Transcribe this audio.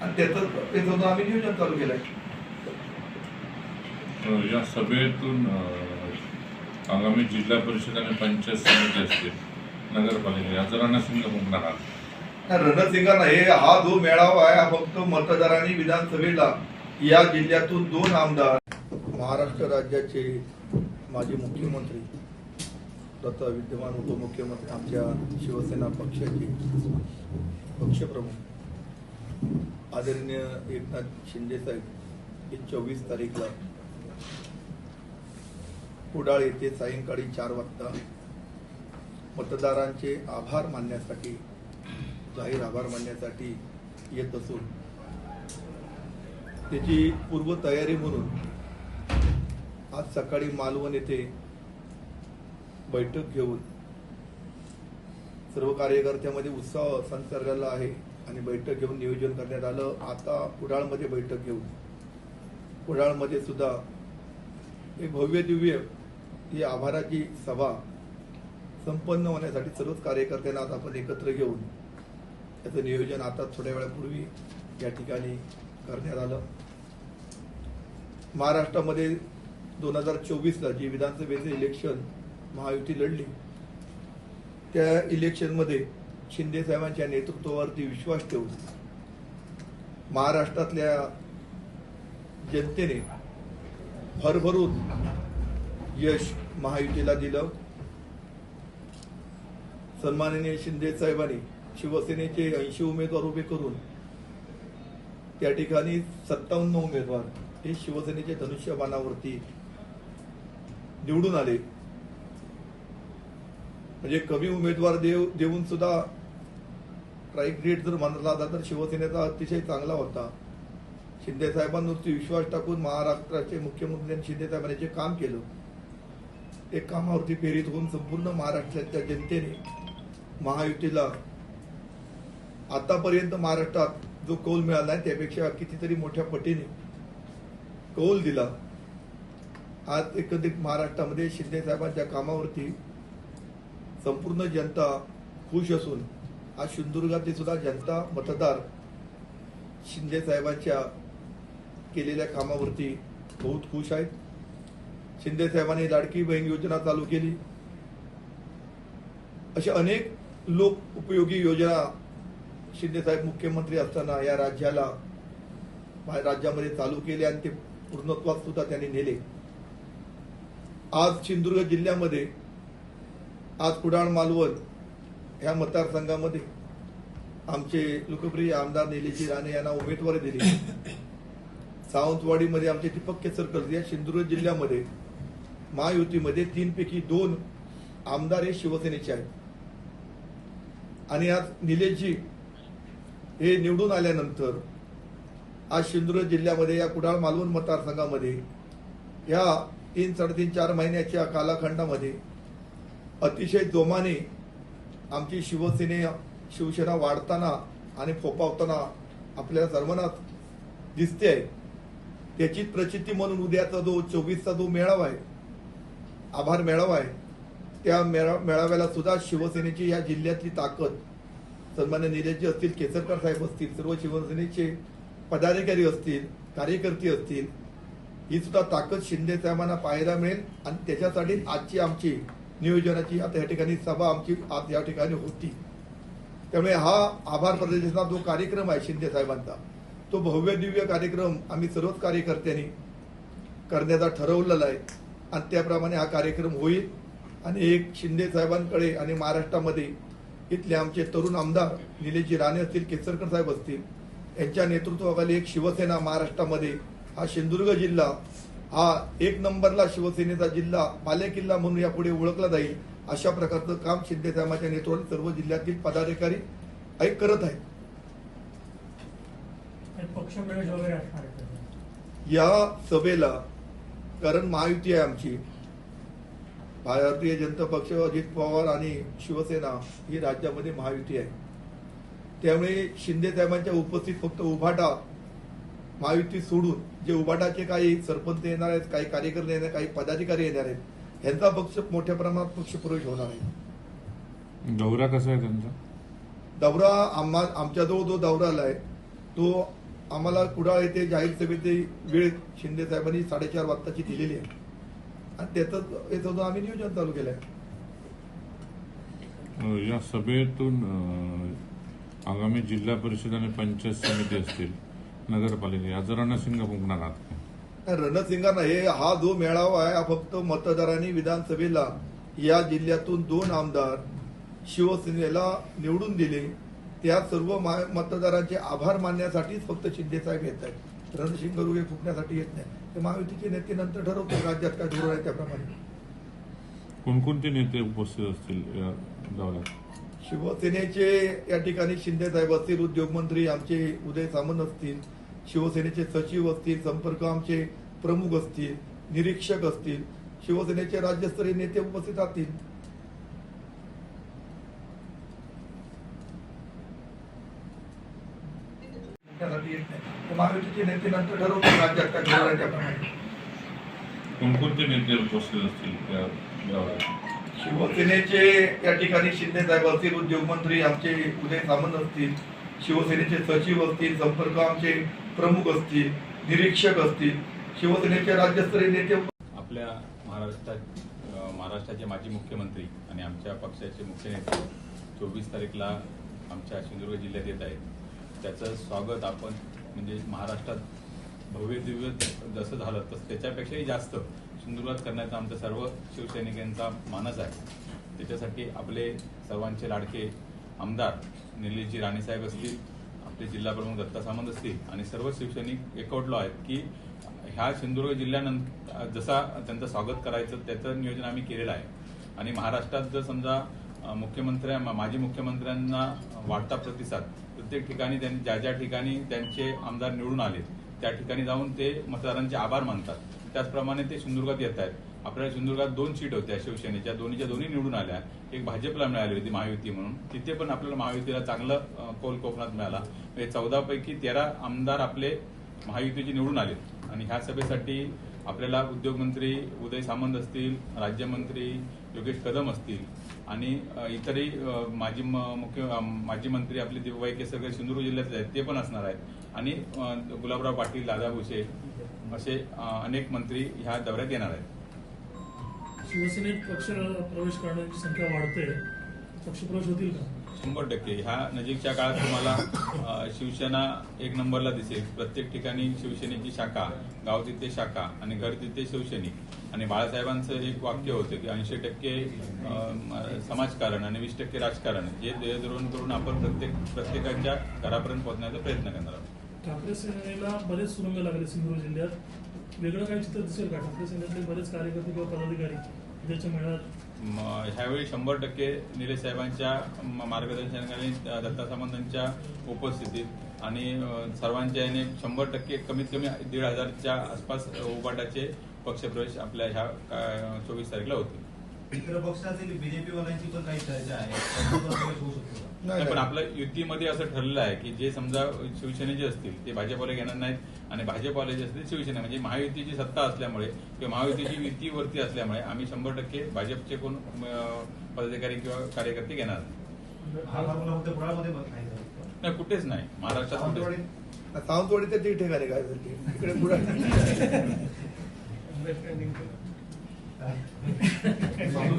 आणि त्याचं त्याचं आम्ही नियोजन चालू केलं आहे या सभेतून आगामी जिल्हा परिषद आणि पंचायत समिती असतील नगरपालिका याचा रणसिंग होणार आहात. रणसिंगांना हे हा जो मेळावा आहे हा फक्त मतदारांनी विधानसभेला या जिल्ह्यातून दोन आमदार. महाराष्ट्र राज्याचे माजी मुख्यमंत्री तथा विद्यमान उपमुख्यमंत्री आमच्या शिवसेना पक्षाचे पक्षप्रमुख. आदरणीय एकनाथ शिंदे साहेब हे चोवीस तारीखला कुडाळ येथे सायंकाळी चार वाजता मतदारांचे आभार मानण्यासाठी जाहीर आभार मानण्यासाठी येत असून त्याची पूर्वतयारी म्हणून आज सकाळी मालवण येथे बैठक घेऊन सर्व कार्यकर्त्यामध्ये उत्साह संसर्गाला आहे. आणि बैठक घेऊन नियोजन करण्यात आलं. आता कुडाळमध्ये बैठक घेऊन. कुडाळमध्ये सुद्धा एक भव्य दिव्य ही आभाराची सभा संपन्न होण्यासाठी सर्वच कार्यकर्त्यांना आता आपण एकत्र घेऊन त्याचं नियोजन आता थोड्या वेळापूर्वी या ठिकाणी करण्यात आलं. महाराष्ट्रामध्ये दोन हजार चोवीसला जी विधानसभेचे इलेक्शन महायुती लढली त्या इलेक्शनमध्ये शिंदे साहेबांच्या नेतृत्वावरती विश्वास ठेवून महाराष्ट्रातल्या जनतेने भरभरून यश महायुतीला दिलं. सन्माननीय शिंदे साहेबांनी शिवसेनेचे ऐंशी उमेदवार उभे करून त्या ठिकाणी सत्तावन्न उमेदवार हे शिवसेनेच्या धनुष्यबाणावरती निवडून आले. म्हणजे कमी उमेदवार देव देऊन सुद्धा स्ट्राईक रेट जर मानला जाता तर शिवसेनेचा अतिशय चांगला होता. शिंदेसाहेबांवरती विश्वास टाकून महाराष्ट्राचे मुख्यमंत्री आणि शिंदेसाहेबांनी जे काम केलं ते कामावरती प्रेरित होऊन संपूर्ण महाराष्ट्राच्या जनतेने महायुतीला आतापर्यंत महाराष्ट्रात जो कौल मिळाला आहे त्यापेक्षा कितीतरी मोठ्या पटीने कौल दिला. आज एकंदरीत महाराष्ट्रामध्ये शिंदेसाहेबांच्या कामावरती संपूर्ण जनता खुश असून आज सिंधुदुर्गातली सुद्धा जनता मतदार शिंदे साहेबांच्या केलेल्या कामावरती बहुत खुश आहेत. शिंदे साहेबांनी लाडकी बहीण योजना चालू केली. अशा अनेक लोक उपयोगी योजना शिंदे साहेब मुख्यमंत्री असताना या राज्याला राज्यामध्ये चालू केले आणि ते पूर्णत्वात सुद्धा त्यांनी नेले. आज सिंधुदुर्ग जिल्ह्यामध्ये आज कुडाळ मालवण ह्या मतदारसंघामध्ये आमचे लोकप्रिय आमदार निलेजी राणे यांना उमेदवारी दिली. सावंतवाडीमध्ये आमचे दीपक केसरकर या सिंधुदुर्ग जिल्ह्यामध्ये महायुतीमध्ये तीनपैकी दोन आमदार हे शिवसेनेचे आहेत. आणि आज निलेशजी हे निवडून आल्यानंतर आज सिंधुदुर्ग जिल्ह्यामध्ये या कुडाळ मालवण मतदारसंघामध्ये या तीन साडेतीन चार महिन्याच्या कालखंडामध्ये अतिशय जोमाने आमची शिवसेने शिवसेना वाढताना आणि फोपावताना आपल्याला सर्वांना दिसते. आहे त्याची प्रचिती म्हणून उद्याचा जो चोवीसचा जो मेळावा आहे आभार मेळावा आहे त्या मेळा मेळाव्याला सुद्धा शिवसेनेची या जिल्ह्यातली ताकद सन्मान्य निलेशजी असतील केसरकर साहेब असतील सर्व शिवसेनेचे पदाधिकारी असतील कार्यकर्ते असतील ही सुद्धा ताकद शिंदे साहेबांना पाहायला मिळेल आणि त्याच्यासाठी आजची आमची नियोजनाची आता या ठिकाणी सभा आमची आज या ठिकाणी होती. त्यामुळे हा आभार प्रदर्शनाचा जो कार्यक्रम आहे शिंदे साहेबांचा तो भव्य दिव्य कार्यक्रम आम्ही सर्वच कार्यकर्त्यांनी करण्याचा ठरवलेला आहे. आणि त्याप्रमाणे हा कार्यक्रम होईल. आणि एक शिंदे साहेबांकडे आणि महाराष्ट्रामध्ये इथले आमचे तरुण आमदार निलेशजी राणे असतील केसरकर साहेब असतील यांच्या नेतृत्वाखाली एक शिवसेना महाराष्ट्रामध्ये हा सिंधुदुर्ग जिल्हा हा एक नंबरला शिवसेनेचा जिल्हा बालेकिल्ला म्हणून यापुढे ओळखला जाईल अशा प्रकारचं काम शिंदे साहेबांच्या नेतृत्वात सर्व जिल्ह्यातील पदाधिकारी ऐक करत आहेत. या सभेला कारण महायुती आहे आमची भारतीय जनता पक्ष अजित पवार आणि शिवसेना ही राज्यामध्ये महायुती आहे त्यामुळे शिंदे साहेबांच्या उपस्थित फक्त उभाटा महायुती सोडून जे उभाटाचे काही सरपंच येणार आहेत काही कार्यकर्ते येणार आहेत, काही पदाधिकारी येणार आहेत ह्यांचा पक्ष मोठ्या प्रमाणात पक्षप्रवेश होणार आहे. दौरा कसा आहे त्यांचा? दौरा आम्हा आमच्याजवळ जो दौरा आलाय तो आम्हाला कुडाळ येथे जाहीर सभेची वेळ शिंदे साहेबांनी साडेचार वाजताची दिलेली आहे. आणि त्याचं याचं आम्ही नियोजन चालू केलं आहे या सभेतून आगामी जिल्हा परिषद आणि पंचायत समिती असतील नगरपालिका याचा रणसिंग फुंकणार आहात रणसिंगा नाही हा जो मेळावा आहे हा फक्त मतदारांनी विधानसभेला या जिल्ह्यातून दोन आमदार शिवसेनेला निवडून दिले. त्या सर्व मतदारांचे आभार मानण्यासाठीच फक्त शिंदे साहेब येत आहेत. रणसिंग गरुगे फुकण्यासाठी येत नाही ते महायुतीचे नेते नंतर ठरवतो राज्यात काय धोरण आहे त्याप्रमाणे. कोणकोणते नेते उपस्थित असतील या दौऱ्यात शिवसेनेचे या ठिकाणी शिंदे साहेब असतील उद्योगमंत्री आमचे उदय सामंत असतील शिवसेनेचे सचिव असतील संपर्क आमचे प्रमुख असतील निरीक्षक असतील शिवसेनेचे राज्यस्तरीय नेते उपस्थित राहतील. महायुतीचे नेते नंतर ठरवतील राज्यात कोणकोणते नेते उपस्थित असतील शिवसेनेचे या ठिकाणी शिंदे साहेब असतील उद्योगमंत्री आमचे उदय सामंत असतील शिवसेनेचे सचिव असतील संपर्क आमचे प्रमुख असतील निरीक्षक असतील शिवसेनेचे राज्यस्तरीय नेते आपल्या महाराष्ट्रात महाराष्ट्राचे माजी मुख्यमंत्री आणि आमच्या पक्षाचे मुख्य नेते चोवीस तारीखला आमच्या सिंधुदुर्ग जिल्ह्यात येत आहेत. त्याचं स्वागत आपण म्हणजे महाराष्ट्रात भव्य दिव्य जसं झालं तसं त्याच्यापेक्षाही जास्त सिंधुदुर्गात करण्याचा आमचा सर्व शिवसैनिकांचा मानस आहे. त्याच्यासाठी आपले सर्वांचे लाडके आमदार निलेशजी राणेसाहेब असतील आपले जिल्हा प्रमुख दत्ता सामंत असतील आणि सर्व शिवसैनिक एकवटलो आहेत की ह्या सिंधुदुर्ग जिल्ह्यानंतर जसा त्यांचं स्वागत करायचं त्याचं नियोजन आम्ही केलेलं आहे. आणि महाराष्ट्रात जर समजा मुख्यमंत्र्या मा- माजी मुख्यमंत्र्यांना वाढता प्रतिसाद प्रत्येक ठिकाणी त्यांनी ज्या ज्या ठिकाणी त्यांचे आमदार निवडून आले त्या ठिकाणी जाऊन ते मतदारांचे आभार मानतात. त्याचप्रमाणे ते सिंधुदुर्गात येत आहेत. आपल्या सिंधुदुर्गात दोन सीट होत्या शिवसेनेच्या. दोन्हीच्या दोन्ही निवडून आल्या. एक भाजपला मिळाली होती महायुती म्हणून. तिथे पण आपल्याला महायुतीला चांगलं कोल कौल कोकणात मिळाला. म्हणजे चौदा पैकी तेरा आमदार आपले महायुतीचे निवडून आले. आणि ह्या सभेसाठी आपल्याला उद्योगमंत्री उदय सामंत असतील राज्यमंत्री योगेश कदम असतील आणि इतरही माजी म- मुख्य माजी मंत्री आपले दिवाई केसरकर सिंधुदुर्ग जिल्ह्यातले आहेत ते पण असणार आहेत. आणि गुलाबराव पाटील दादा भुसे असे अनेक मंत्री ह्या दौऱ्यात येणार आहेत. शिवसेनेत पक्ष प्रवेश करण्याची संख्या वाढते पक्षप्रवेश होतील का? शंभर टक्के. ह्या नजीकच्या काळात तुम्हाला शिवसेना एक नंबरला दिसेल. प्रत्येक ठिकाणी शिवसेनेची शाखा गाव तिथे शाखा आणि घर तिथे शिवसैनिक. आणि बाळासाहेबांचं एक वाक्य होतं की ऐंशी टक्के समाजकारण आणि वीस टक्के राजकारण जे ध्येयधोरण करून आपण प्रत्येक प्रत्येकाच्या घरापर्यंत पोहोचण्याचा प्रयत्न करणार आहोत. ठाकरे सेनेला बरेच सुरंग लागले सिंधुदुर्ग जिल्ह्यात. वेगळं काही चित्र दिसेल का? ठाकरे सेनेतले बरेच कार्यकर्ते किंवा पदाधिकारी त्याच्या मेळाव्यात. ह्यावेळी शंभर टक्के निलेश साहेबांच्या म- मार्गदर्शनाखाली दत्ता सामंतांच्या उपस्थितीत आणि सर्वांच्या याने शंभर टक्के कमीत कमी दीड हजारच्या आसपास उपाटाचे पक्षप्रवेश आपल्या ह्या चोवीस तारखेला होतील. बीजेपी वाल्यांची पण काही चर्चा आहे? नाही, पण आपलं युतीमध्ये असं ठरलेलं आहे की जे समजा शिवसेनेचे असतील ते भाजपवाले घेणार नाहीत आणि भाजपवाले जे असतील शिवसेना म्हणजे महायुतीची सत्ता असल्यामुळे किंवा महायुतीची युतीवरती असल्यामुळे आम्ही शंभर टक्के भाजपचे कोण पदाधिकारी किंवा कार्यकर्ते घेणार नाही. कुठेच नाही महाराष्ट्रात कुठेच. सावंतवाडीत सावंतवाडी ते ठिकाणी काय झाली इकडे पुढे काय?